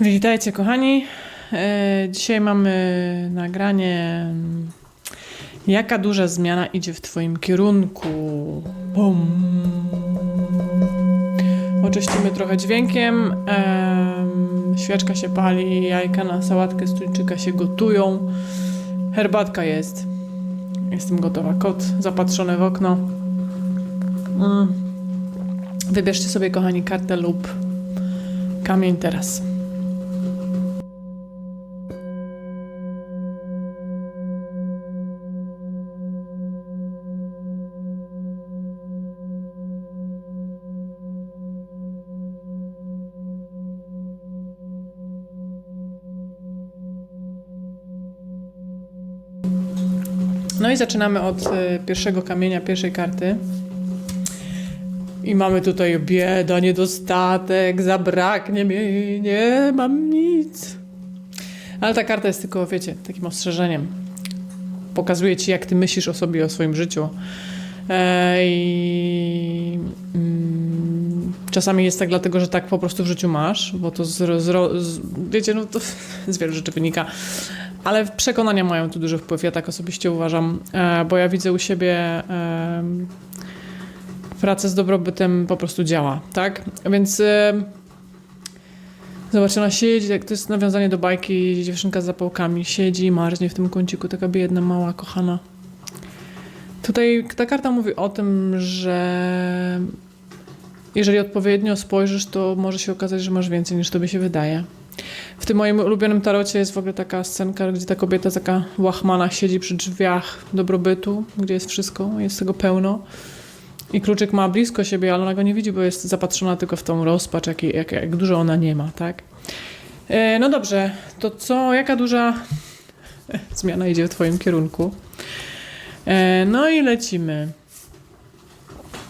Witajcie kochani. E, Dzisiaj mamy nagranie. Jaka duża zmiana idzie w Twoim kierunku? Bum. Oczyścimy trochę dźwiękiem. em, Świeczka się pali, jajka na sałatkę z tuńczyka się gotują. Herbatka jest. Jestem gotowa. Kot zapatrzony w okno. Mm. Wybierzcie sobie, kochani, kartę lub kamień teraz. No i zaczynamy od y, pierwszego kamienia, pierwszej karty. I mamy tutaj bieda, niedostatek, zabraknie mi, nie mam nic. Ale ta karta jest tylko, wiecie, takim ostrzeżeniem. Pokazuje ci, jak ty myślisz o sobie, o swoim życiu. E, I mm, czasami jest tak dlatego, że tak po prostu w życiu masz, bo to z, z, z, wiecie, no to z wielu rzeczy wynika. Ale przekonania mają tu duży wpływ, ja tak osobiście uważam, e, bo ja widzę u siebie e, pracę z dobrobytem po prostu działa, tak? Więc e, zobacz, ona siedzi, to jest nawiązanie do bajki, dziewczynka z zapałkami, siedzi marznie w tym kąciku, taka biedna, mała, kochana. Tutaj ta karta mówi o tym, że jeżeli odpowiednio spojrzysz, to może się okazać, że masz więcej niż tobie się wydaje. W tym moim ulubionym tarocie jest w ogóle taka scenka, gdzie ta kobieta taka łachmana siedzi przy drzwiach dobrobytu, gdzie jest wszystko, jest tego pełno. I kluczyk ma blisko siebie, ale ona go nie widzi, bo jest zapatrzona tylko w tą rozpacz, jak, jak, jak dużo ona nie ma, tak? E, no dobrze, to co, jaka duża zmiana idzie w twoim kierunku? E, no i lecimy.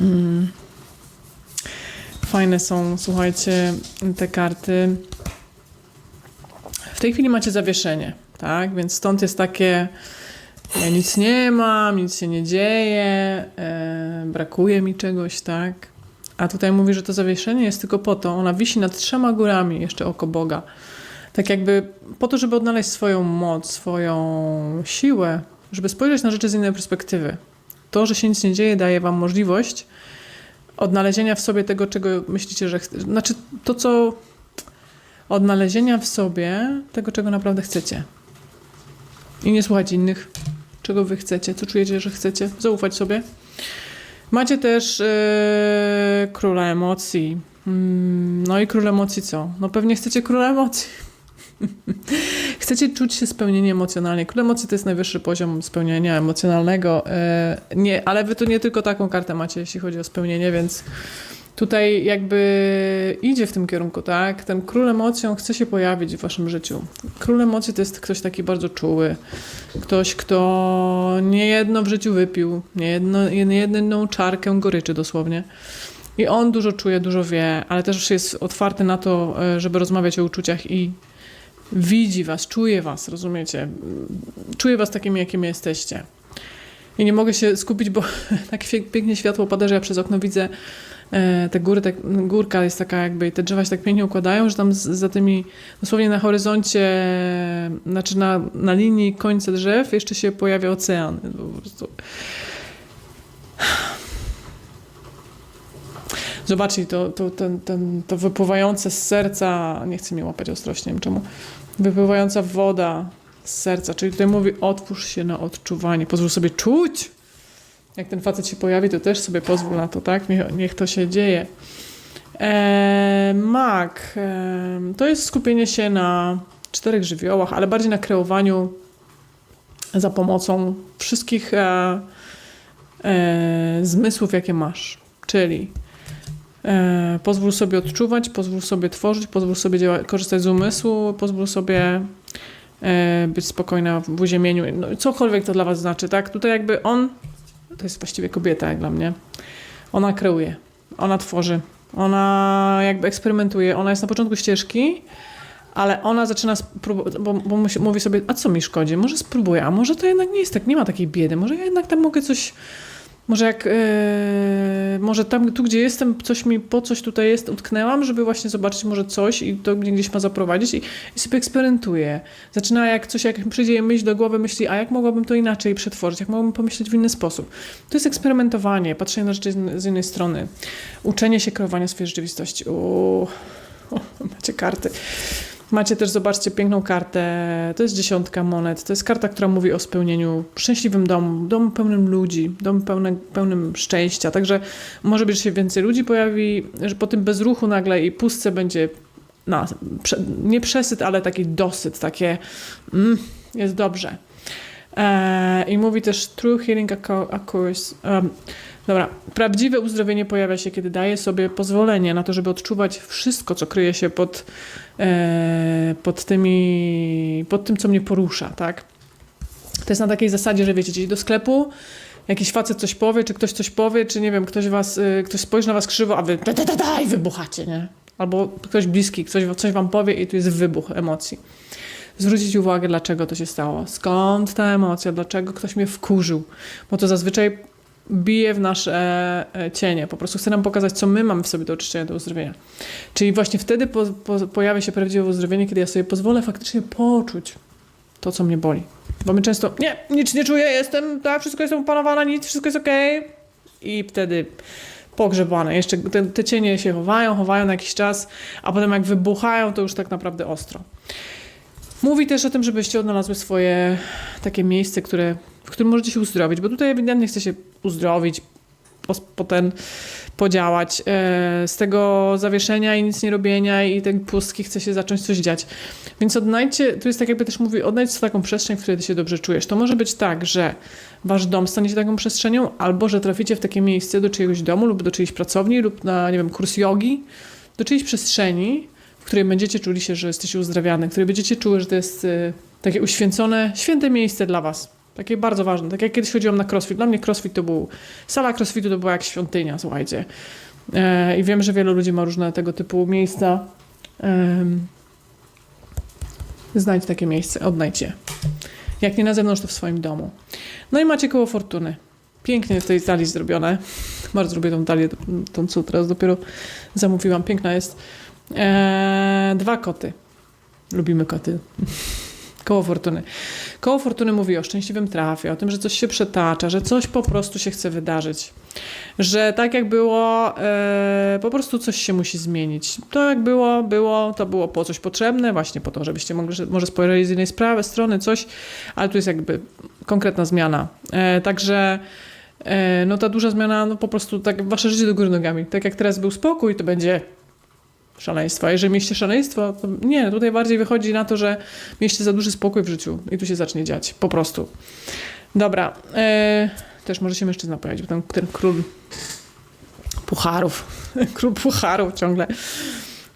Mm. Fajne są, słuchajcie, te karty. W tej chwili macie zawieszenie, tak? Więc stąd jest takie, ja nic nie mam, nic się nie dzieje, e, brakuje mi czegoś, tak? A tutaj mówi, że to zawieszenie jest tylko po to, ona wisi nad trzema górami, jeszcze oko Boga. Tak jakby po to, żeby odnaleźć swoją moc, swoją siłę, żeby spojrzeć na rzeczy z innej perspektywy. To, że się nic nie dzieje, daje wam możliwość odnalezienia w sobie tego, czego myślicie, że chcecie. Znaczy to, co odnalezienia w sobie tego, czego naprawdę chcecie. I nie słuchać innych, czego wy chcecie, co czujecie, że chcecie. Zaufać sobie. Macie też yy, króla emocji. Mm, no i król emocji co? No pewnie chcecie króla emocji. chcecie czuć się spełnienie emocjonalnie. Król emocji to jest najwyższy poziom spełnienia emocjonalnego. Yy, nie, ale wy tu nie tylko taką kartę macie, jeśli chodzi o spełnienie, więc tutaj jakby idzie w tym kierunku, tak? Ten król emocją chce się pojawić w waszym życiu. Król emocji to jest ktoś taki bardzo czuły, ktoś, kto nie jedno w życiu wypił, nie, jedno, nie jedną czarkę goryczy dosłownie. I on dużo czuje, dużo wie, ale też jest otwarty na to, e, żeby rozmawiać o uczuciach i widzi was, czuje was, rozumiecie? Czuje was takimi, jakimi jesteście. I nie mogę się skupić, bo tak pięknie światło pada, że ja przez okno widzę te góry, tak, górka jest taka jakby, i te drzewa się tak pięknie układają, że tam z, za tymi, dosłownie na horyzoncie, znaczy na, na linii końca drzew jeszcze się pojawia ocean. Po prostu. Zobaczcie, to, to, ten, ten, to wypływające z serca, nie chcę mnie łapać ostrośnie, nie wiem czemu, wypływająca woda z serca, czyli tutaj mówi otwórz się na odczuwanie, pozwól sobie czuć. Jak ten facet się pojawi, to też sobie pozwól na to, tak? Niech, niech to się dzieje. Eee, mak. Eee, to jest skupienie się na czterech żywiołach, ale bardziej na kreowaniu za pomocą wszystkich e, e, zmysłów, jakie masz. Czyli e, pozwól sobie odczuwać, pozwól sobie tworzyć, pozwól sobie działa, korzystać z umysłu, pozwól sobie e, być spokojna w uziemieniu. No, cokolwiek to dla was znaczy, tak? Tutaj jakby on to jest właściwie kobieta jak dla mnie. Ona kreuje, ona tworzy, ona jakby eksperymentuje, ona jest na początku ścieżki, ale ona zaczyna, bo, bo mówi sobie, a co mi szkodzi, może spróbuję, a może to jednak nie jest tak, nie ma takiej biedy, może ja jednak tam mogę coś, może jak, e, może tam, tu gdzie jestem, coś mi, po coś tutaj jest, utknęłam, żeby właśnie zobaczyć może coś i to mnie gdzieś ma zaprowadzić i, i sobie eksperymentuję. Zaczyna jak coś, jak przyjdzie myśl do głowy, myśli, a jak mogłabym to inaczej przetworzyć, jak mogłabym pomyśleć w inny sposób. To jest eksperymentowanie, patrzenie na rzeczy z, z innej strony, uczenie się kreowania swojej rzeczywistości. Uuu, o, macie karty. Macie też, zobaczcie, piękną kartę. To jest dziesiątka monet. To jest karta, która mówi o spełnieniu, szczęśliwym domu, domu pełnym ludzi, domu pełne, pełnym szczęścia. Także może być, że się więcej ludzi pojawi, że po tym bezruchu nagle i pustce będzie no, nie przesyt, ale taki dosyt, takie mm, jest dobrze. Eee, I mówi też true healing occurs. Um, dobra, prawdziwe uzdrowienie pojawia się, kiedy daje sobie pozwolenie na to, żeby odczuwać wszystko, co kryje się pod, pod, tymi, pod tym, co mnie porusza, tak? To jest na takiej zasadzie, że wiecie, gdzieś do sklepu, jakiś facet coś powie, czy ktoś coś powie, czy nie wiem, ktoś was, y, ktoś spojrzy na was krzywo, a wy da, da, da, da, i wybuchacie, nie? Albo ktoś bliski, ktoś coś wam powie i tu jest wybuch emocji. Zwrócić uwagę, dlaczego to się stało. Skąd ta emocja, dlaczego ktoś mnie wkurzył. Bo to zazwyczaj bije w nasze e, cienie. Po prostu chce nam pokazać, co my mamy w sobie do oczyszczenia, do uzdrowienia. Czyli właśnie wtedy po, po, pojawia się prawdziwe uzdrowienie, kiedy ja sobie pozwolę faktycznie poczuć to, co mnie boli. Bo my często, nie, nic nie czuję, jestem, tak, wszystko jest opanowane, nic, wszystko jest okej. I wtedy pogrzebane. Jeszcze te, te cienie się chowają, chowają na jakiś czas, a potem jak wybuchają, to już tak naprawdę ostro. Mówi też o tym, żebyście odnalazły swoje takie miejsce, które, w którym możecie się uzdrowić, bo tutaj ewidentnie chce się uzdrowić, potem podziałać. E, z tego zawieszenia i nic nie robienia i tej pustki chce się zacząć coś dziać. Więc odnajdźcie, tu jest tak jakby też mówi, odnajdź taką przestrzeń, w której ty się dobrze czujesz. To może być tak, że wasz dom stanie się taką przestrzenią, albo że traficie w takie miejsce do czyjegoś domu lub do czyjejś pracowni lub na, nie wiem, kurs jogi, do czyjejś przestrzeni, w której będziecie czuli się, że jesteście uzdrawiane, w której będziecie czuły, że to jest y, takie uświęcone, święte miejsce dla was. Takie bardzo ważne. Tak jak kiedyś chodziłam na crossfit. Dla mnie crossfit to był... Sala crossfitu to była jak świątynia, słuchajcie. E, I wiem, że wielu ludzi ma różne tego typu miejsca. Em, znajdź takie miejsce, odnajdź je. Jak nie na zewnątrz, to w swoim domu. No i macie koło fortuny. Pięknie w tej talii zrobione. Bardzo lubię tą talię, tą co teraz dopiero zamówiłam. Piękna jest. Eee, dwa koty. Lubimy koty. Koło fortuny. Koło fortuny mówi o szczęśliwym trafie, o tym, że coś się przetacza, że coś po prostu się chce wydarzyć. Że tak jak było, e, po prostu coś się musi zmienić. To jak było, było, to było po coś potrzebne, właśnie po to, żebyście mogli, że- może spojrzeli z innej sprawy, strony, coś, ale tu jest jakby konkretna zmiana. E, także e, no ta duża zmiana, no po prostu tak wasze życie do góry nogami. Tak jak teraz był spokój, to będzie szaleństwo. A jeżeli mieliście szaleństwo, to nie, tutaj bardziej wychodzi na to, że mieliście za duży spokój w życiu i tu się zacznie dziać. Po prostu. Dobra. E, też może się mężczyzna pojawić, bo ten, ten król pucharów. król pucharów ciągle.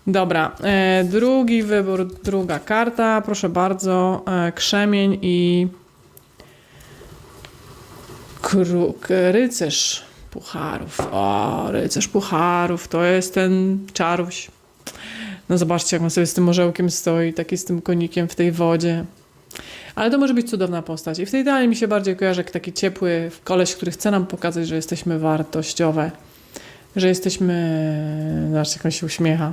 Dobra. E, drugi wybór, druga karta. Proszę bardzo. E, krzemień i kruk, rycerz pucharów. O, rycerz pucharów. To jest ten czaruś. No zobaczcie, jak on sobie z tym orzełkiem stoi, taki z tym konikiem w tej wodzie. Ale to może być cudowna postać. I w tej dalej mi się bardziej kojarzy jak taki ciepły koleś, który chce nam pokazać, że jesteśmy wartościowe. Że jesteśmy... Zobaczcie, jak on się uśmiecha.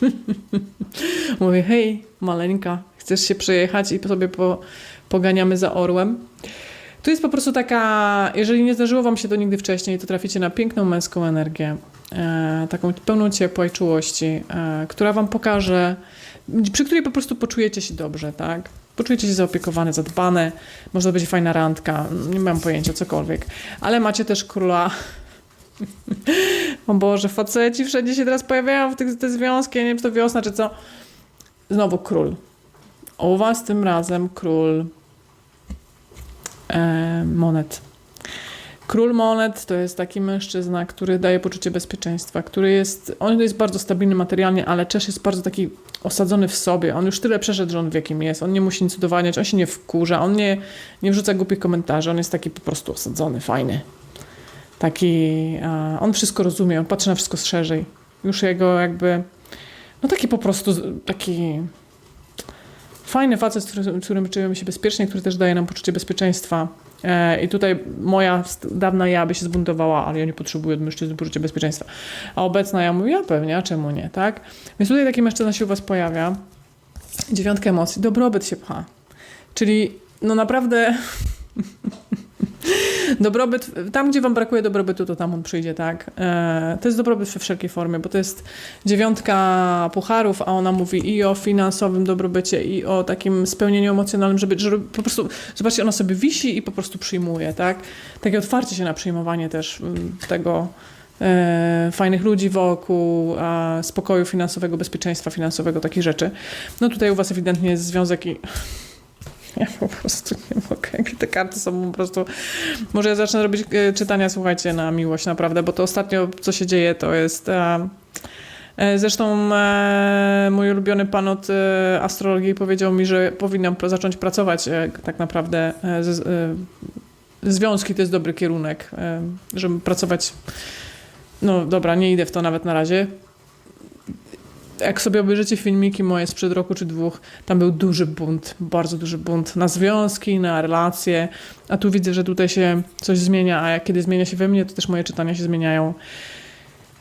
Mówię, hej, maleńka, chcesz się przejechać i sobie po, poganiamy za orłem? Tu jest po prostu taka, jeżeli nie zdarzyło Wam się to nigdy wcześniej, to traficie na piękną męską energię, taką pełną ciepła i czułości, e, która Wam pokaże, przy której po prostu poczujecie się dobrze, tak? Poczujecie się zaopiekowane, zadbane, może to będzie fajna randka, nie mam pojęcia, cokolwiek. Ale macie też króla. o Boże, faceci wszędzie się teraz pojawiają w tych te związki, nie wiem, czy to wiosna, czy co. Znowu król. U Was tym razem król e, monet. Król monet to jest taki mężczyzna, który daje poczucie bezpieczeństwa, który jest, on jest bardzo stabilny materialnie, ale też jest bardzo taki osadzony w sobie. On już tyle przeszedł, że on wie jest. On nie musi nic udowadniać, on się nie wkurza, on nie, nie wrzuca głupich komentarzy, on jest taki po prostu osadzony, fajny. Taki, on wszystko rozumie, on patrzy na wszystko szerzej. Już jego jakby, no taki po prostu, taki fajny facet, z którym, z którym czujemy się bezpiecznie, który też daje nam poczucie bezpieczeństwa. E, I tutaj moja dawna ja by się zbuntowała, ale ja nie potrzebuję od mężczyzny poczucia bezpieczeństwa. A obecna ja mówi, ja pewnie, a czemu nie, tak? Więc tutaj taki mężczyzna się u was pojawia. Dziewiątka emocji, dobrobyt się pcha. Czyli no naprawdę dobrobyt, tam gdzie wam brakuje dobrobytu, to tam on przyjdzie, tak? E, to jest dobrobyt we wszelkiej formie, bo to jest dziewiątka pucharów, a ona mówi i o finansowym dobrobycie, i o takim spełnieniu emocjonalnym, żeby, żeby po prostu, zobaczcie, ona sobie wisi i po prostu przyjmuje, tak? Takie otwarcie się na przyjmowanie też mm, tego e, fajnych ludzi wokół, spokoju finansowego, bezpieczeństwa finansowego, takich rzeczy. No tutaj u was ewidentnie jest związek i ja po prostu nie mogę. Te karty są po prostu... Może ja zacznę robić e, czytania, słuchajcie, na miłość naprawdę, bo to ostatnio, co się dzieje, to jest... E, e, Zresztą mój ulubiony pan od astrologii powiedział mi, że powinnam zacząć pracować tak naprawdę e, związki to jest dobry kierunek, żeby pracować. No dobra, nie idę w to nawet na razie. Jak sobie obejrzycie filmiki moje sprzed roku czy dwóch, tam był duży bunt, bardzo duży bunt na związki, na relacje, a tu widzę, że tutaj się coś zmienia, a jak kiedy zmienia się we mnie, to też moje czytania się zmieniają.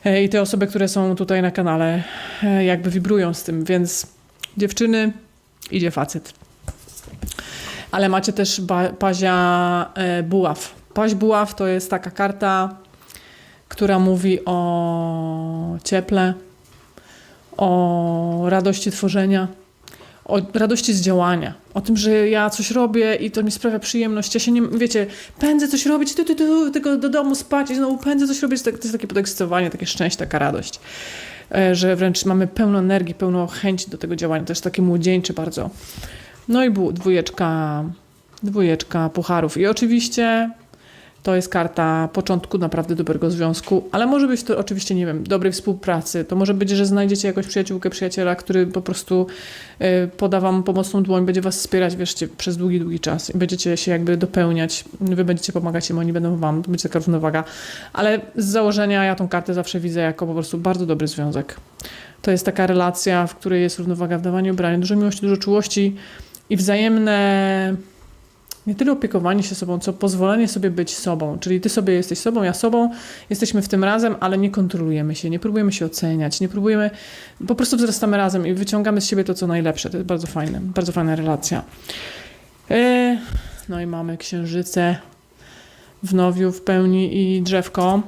E, I te osoby, które są tutaj na kanale, e, jakby wibrują z tym, więc dziewczyny, idzie facet. Ale macie też pazia e, buław. Paź buław to jest taka karta, która mówi o cieple, o radości tworzenia, o radości z działania, o tym, że ja coś robię i to mi sprawia przyjemność. Ja się nie, wiecie, pędzę coś robić, tu, tu, tu, tylko do domu spać i znowu pędzę coś robić. To jest takie podekscytowanie, takie szczęście, taka radość. E, Że wręcz mamy pełno energii, pełno chęci do tego działania. To jest takie młodzieńcze bardzo. No i bu- dwójeczka, dwójeczka pucharów. I oczywiście to jest karta początku naprawdę dobrego związku, ale może być to oczywiście, nie wiem, dobrej współpracy. To może być, że znajdziecie jakąś przyjaciółkę, przyjaciela, który po prostu y, poda wam pomocną dłoń, będzie was wspierać, wieszcie, przez długi, długi czas i będziecie się jakby dopełniać. Wy będziecie pomagać im, oni będą wam. To będzie taka równowaga. Ale z założenia ja tą kartę zawsze widzę jako po prostu bardzo dobry związek. To jest taka relacja, w której jest równowaga w dawaniu, braniu, dużo miłości, dużo czułości i wzajemne nie tyle opiekowanie się sobą, co pozwolenie sobie być sobą. Czyli ty sobie jesteś sobą, ja sobą, jesteśmy w tym razem, ale nie kontrolujemy się, nie próbujemy się oceniać, nie próbujemy, po prostu wzrastamy razem i wyciągamy z siebie to, co najlepsze. To jest bardzo fajne, bardzo fajna relacja. E, No i mamy księżyce w nowiu, w pełni i drzewko.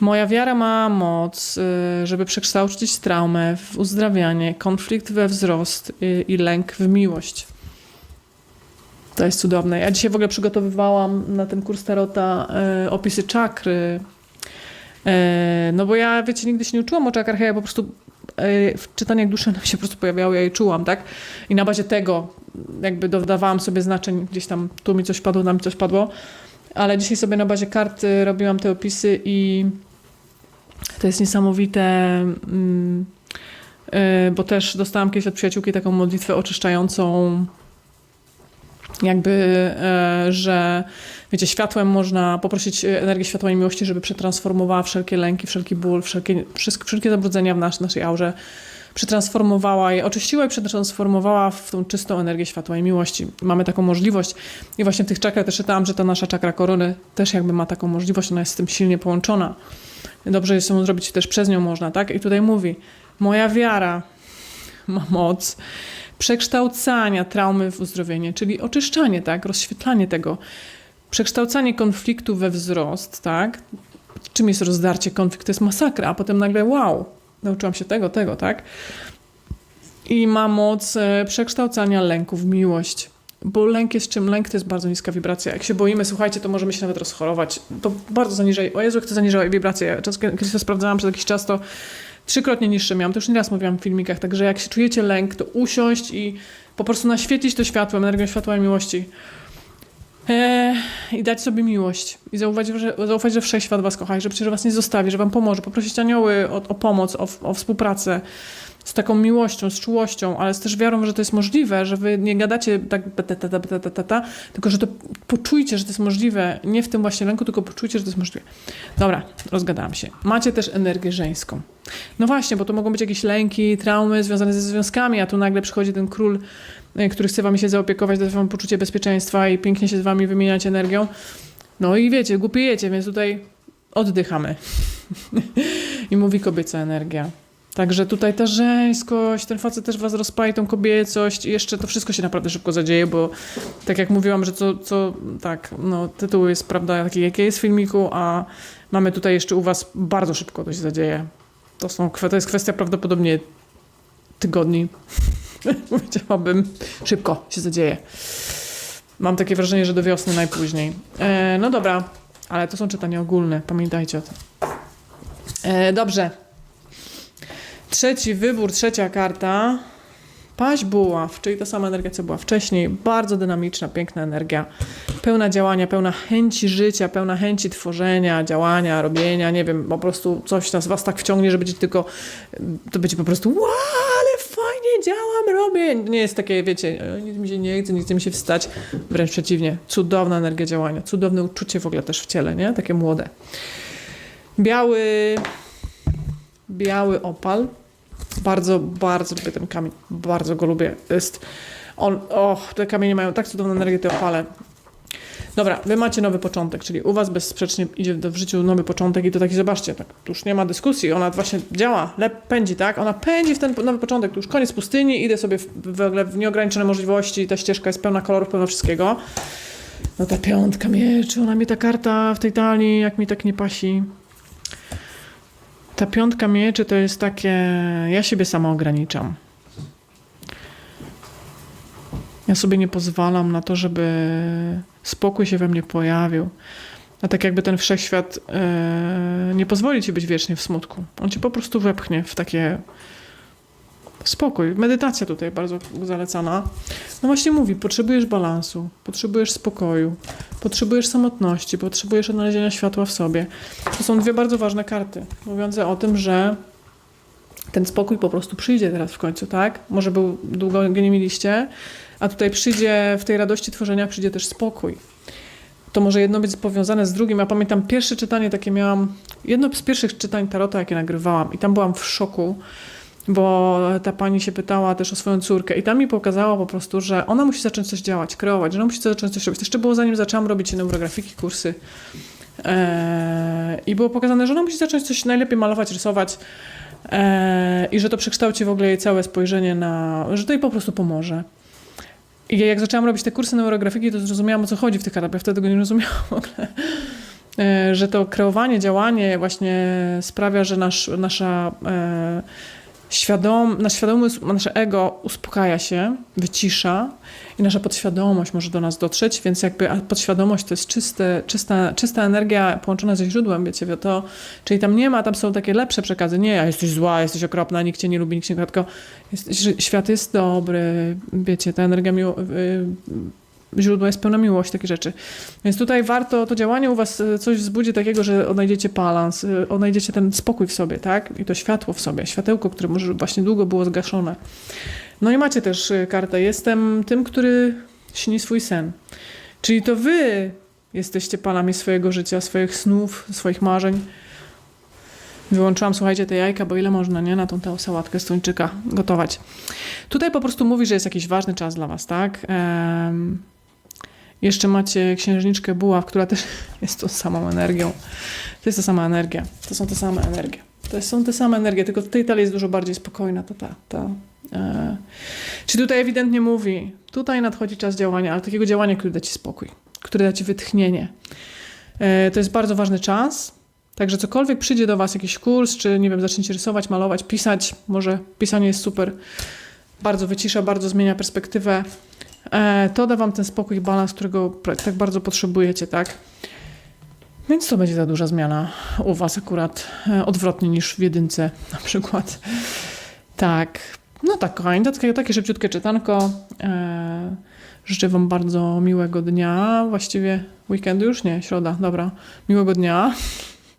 Moja wiara ma moc, y, żeby przekształcić traumę w uzdrawianie, konflikt we wzrost y, i lęk w miłość. To jest cudowne. Ja dzisiaj w ogóle przygotowywałam na ten kurs Tarota e, opisy czakry. E, no bo ja, wiecie, nigdy się nie uczyłam o czakrach, ja po prostu e, w czytaniach duszy nam się po prostu pojawiały, ja je czułam, tak? I na bazie tego jakby dodawałam sobie znaczeń, gdzieś tam tu mi coś padło, tam mi coś padło. Ale dzisiaj sobie na bazie karty robiłam te opisy i to jest niesamowite, mm, e, bo też dostałam kiedyś od przyjaciółki taką modlitwę oczyszczającą jakby, e, że wiecie, światłem można poprosić energię światła i miłości, żeby przetransformowała wszelkie lęki, wszelki ból, wszelkie, wszelkie zabrudzenia w nas, naszej aurze, przetransformowała je, oczyściła i przetransformowała w tą czystą energię światła i miłości. Mamy taką możliwość i właśnie w tych czakrach też czytałam, że ta nasza czakra korony też jakby ma taką możliwość, ona jest z tym silnie połączona. Dobrze jest ją zrobić też przez nią można, tak? I tutaj mówi, moja wiara ma moc przekształcania traumy w uzdrowienie, czyli oczyszczanie, tak, rozświetlanie tego, przekształcanie konfliktu we wzrost, tak. Czym jest rozdarcie? Konflikt to jest masakra, a potem nagle wow, nauczyłam się tego, tego, tak. I ma moc e, przekształcania lęku w miłość. Bo lęk jest czym? Lęk to jest bardzo niska wibracja. Jak się boimy, słuchajcie, to możemy się nawet rozchorować. To bardzo zaniża. O Jezu, jak to zaniża wibrację. Ja czas- Kiedyś to sprawdzałam przez jakiś czas, to trzykrotnie niższe miałam. To już nieraz mówiłam w filmikach. Także jak się czujecie lęk, to usiąść i po prostu naświetlić to światłem, energią światła i miłości. E, I dać sobie miłość. I zaufać, że, zaufać, że wszechświat was kocha że przecież was nie zostawi, że wam pomoże. Poprosić anioły o, o pomoc, o, o współpracę z taką miłością, z czułością, ale z też wiarą, że to jest możliwe, że wy nie gadacie tak ta, ta, ta, ta, ta, ta, tylko że to poczujcie, że to jest możliwe. Nie w tym właśnie lęku, tylko poczujcie, że to jest możliwe. Dobra, rozgadałam się. Macie też energię żeńską. No właśnie, bo to mogą być jakieś lęki, traumy związane ze związkami, a tu nagle przychodzi ten król, y, który chce wami się zaopiekować, dać wam poczucie bezpieczeństwa i pięknie się z wami wymieniać energią. No i wiecie, głupiejecie, więc tutaj oddychamy. I mówi kobieca energia. Także tutaj ta żeńskość, ten facet też was rozpali, tą kobiecość i jeszcze to wszystko się naprawdę szybko zadzieje, bo tak jak mówiłam, że co, co tak, no tytuł jest, prawda, taki jaki jest w filmiku, a mamy tutaj jeszcze u was bardzo szybko to się zadzieje. To, są, to jest kwestia prawdopodobnie tygodni. Powiedziałabym, szybko się zadzieje. Mam takie wrażenie, że do wiosny najpóźniej. E, no dobra, ale to są czytania ogólne, pamiętajcie o tym. E, dobrze. Trzeci wybór, trzecia karta. Paź buław, czyli ta sama energia, co była wcześniej. Bardzo dynamiczna, piękna energia. Pełna działania, pełna chęci życia, pełna chęci tworzenia, działania, robienia. Nie wiem, po prostu coś nas was tak wciągnie, że będziecie tylko... To będzie po prostu wow, ale fajnie działam, robię. Nie jest takie, wiecie, nic mi się nie chce, nie chce mi się wstać. Wręcz przeciwnie. Cudowna energia działania. Cudowne uczucie w ogóle też w ciele, nie? Takie młode. Biały biały opal. Bardzo, bardzo lubię ten kamień. Bardzo go lubię. Jest on, och, te kamienie mają tak cudowną energię, te opale. Dobra, wy macie nowy początek, czyli u was bezsprzecznie idzie w życiu nowy początek i to taki, zobaczcie, tak, tu już nie ma dyskusji, ona właśnie działa, lep, pędzi, tak? Ona pędzi w ten nowy początek, tu już koniec pustyni, idę sobie w, w, ogóle w nieograniczone możliwości, ta ścieżka jest pełna kolorów, pełna wszystkiego. No ta piątka mieczy, ona mi ta karta w tej talii, jak mi tak nie pasi. Ta piątka mieczy to jest takie, ja siebie sama ograniczam. Ja sobie nie pozwalam na to, żeby spokój się we mnie pojawił. A tak jakby ten wszechświat e, nie pozwoli ci być wiecznie w smutku. On cię po prostu wepchnie w takie spokój. Medytacja tutaj bardzo zalecana. No właśnie mówi, potrzebujesz balansu, potrzebujesz spokoju, potrzebujesz samotności, potrzebujesz odnalezienia światła w sobie. To są dwie bardzo ważne karty, mówiące o tym, że ten spokój po prostu przyjdzie teraz w końcu, tak? Może był długo go nie mieliście, a tutaj przyjdzie, w tej radości tworzenia przyjdzie też spokój. To może jedno być powiązane z drugim. Ja pamiętam pierwsze czytanie takie miałam, jedno z pierwszych czytań Tarota, jakie nagrywałam i tam byłam w szoku, bo ta pani się pytała też o swoją córkę i tam mi pokazała po prostu, że ona musi zacząć coś działać, kreować, że ona musi zacząć coś robić. To jeszcze było zanim zaczęłam robić neurografiki, kursy eee, i było pokazane, że ona musi zacząć coś najlepiej malować, rysować eee, i że to przekształci w ogóle jej całe spojrzenie na, że to jej po prostu pomoże. I jak zaczęłam robić te kursy neurografiki, to zrozumiałam o co chodzi w tych ja wtedy tego nie rozumiałam w ogóle. Eee, że to kreowanie, działanie właśnie sprawia, że nasz, nasza e, świadom, nasz świadomy, nasze ego uspokaja się, wycisza i nasza podświadomość może do nas dotrzeć, więc jakby podświadomość to jest czyste, czysta, czysta energia połączona ze źródłem, wiecie, to, czyli tam nie ma, tam są takie lepsze przekazy, nie, jesteś zła, jesteś okropna, nikt cię nie lubi, nikt cię nie tylko jest, świat jest dobry, wiecie, ta energia miło, źródło jest pełne miłości, takie rzeczy. Więc tutaj warto, to działanie u was e, coś wzbudzi takiego, że odnajdziecie balans, e, odnajdziecie ten spokój w sobie, tak? I to światło w sobie, światełko, które może właśnie długo było zgaszone. No i macie też e, kartę, jestem tym, który śni swój sen. Czyli to wy jesteście panami swojego życia, swoich snów, swoich marzeń. Wyłączyłam, słuchajcie, te jajka, bo ile można, nie? Na tą tę sałatkę z tuńczyka gotować. Tutaj po prostu mówi, że jest jakiś ważny czas dla was, tak? Um, jeszcze macie księżniczkę Buław, która też jest tą samą energią. To jest ta sama energia. To są te same energie. To są te same energie, tylko tej talii jest dużo bardziej spokojna. To ta, ta, e... Czy tutaj ewidentnie mówi, tutaj nadchodzi czas działania, ale takiego działania, które da ci spokój, które da ci wytchnienie. E, to jest bardzo ważny czas. Także cokolwiek przyjdzie do Was, jakiś kurs, czy nie wiem, zaczniecie rysować, malować, pisać, może pisanie jest super, bardzo wycisza, bardzo zmienia perspektywę to da wam ten spokój i balans, którego tak bardzo potrzebujecie, tak? Więc to będzie za duża zmiana u was akurat e, odwrotnie niż w jedynce na przykład. Tak. No tak, kochani, takie, takie szybciutkie czytanko. E, Życzę Wam bardzo miłego dnia. Właściwie weekendu już nie, środa, dobra. Miłego dnia.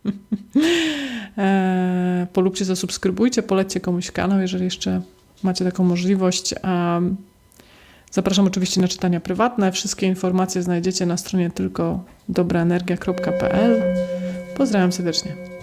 Polubcie, zasubskrybujcie, polećcie komuś kanał, jeżeli jeszcze macie taką możliwość. Zapraszam oczywiście na czytania prywatne. Wszystkie informacje znajdziecie na stronie tylko dobraenergia.pl. Pozdrawiam serdecznie.